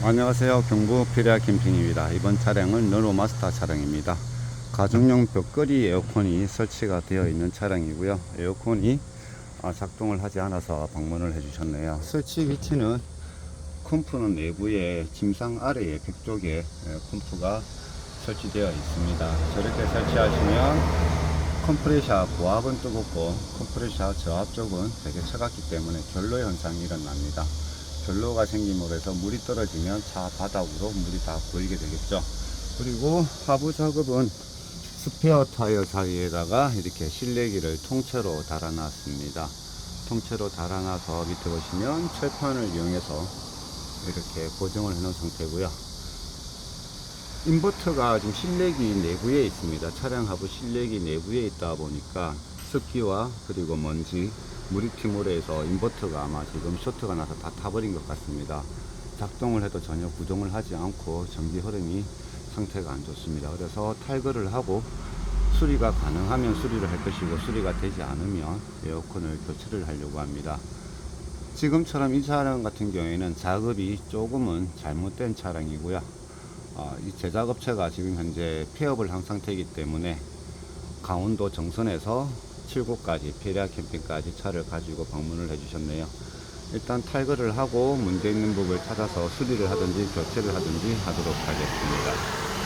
안녕하세요. 경부 피레아 캠핑입니다. 이번 차량은 르노마스터 차량입니다. 가정용 벽걸이 에어컨이 설치가 되어 있는 차량이고요. 에어컨이 아, 작동을 하지 않아서 방문을 해주셨네요. 설치 위치는 컴프는 내부에 짐상 아래에 벽 쪽에 에, 컴프가 설치되어 있습니다. 저렇게 설치하시면 컴프레셔 고압은 뜨겁고 컴프레셔 저압 쪽은 되게 차갑기 때문에 결로 현상이 일어납니다. 결로가 생김으로 해서 물이 떨어지면 차 바닥으로 물이 다 고이게 되겠죠. 그리고 하부 작업은 스페어 타이어 사이에다가 이렇게 실내기를 통째로 달아놨습니다. 통째로 달아놔서 밑에 보시면 철판을 이용해서 이렇게 고정을 해놓은 상태고요. 인버터가 지금 실내기 내부에 있습니다. 차량 하부 실내기 내부에 있다 보니까 습기와 그리고 먼지, 해서 인버터가 아마 지금 쇼트가 나서 다 타버린 것 같습니다. 작동을 해도 전혀 구동을 하지 않고 전기 흐름이 상태가 안 좋습니다. 그래서 탈거를 하고 수리가 가능하면 수리를 할 것이고 수리가 되지 않으면 에어컨을 교체를 하려고 합니다. 지금처럼 이 차량 같은 경우에는 작업이 조금은 잘못된 차량이고요. 어, 이 제작업체가 지금 현재 폐업을 한 상태이기 때문에 강원도 정선에서 7구까지 페리아 캠핑까지 차를 가지고 방문을 해주셨네요. 일단 탈거를 하고 문제 있는 부분을 찾아서 수리를 하든지 교체를 하든지 하도록 하겠습니다.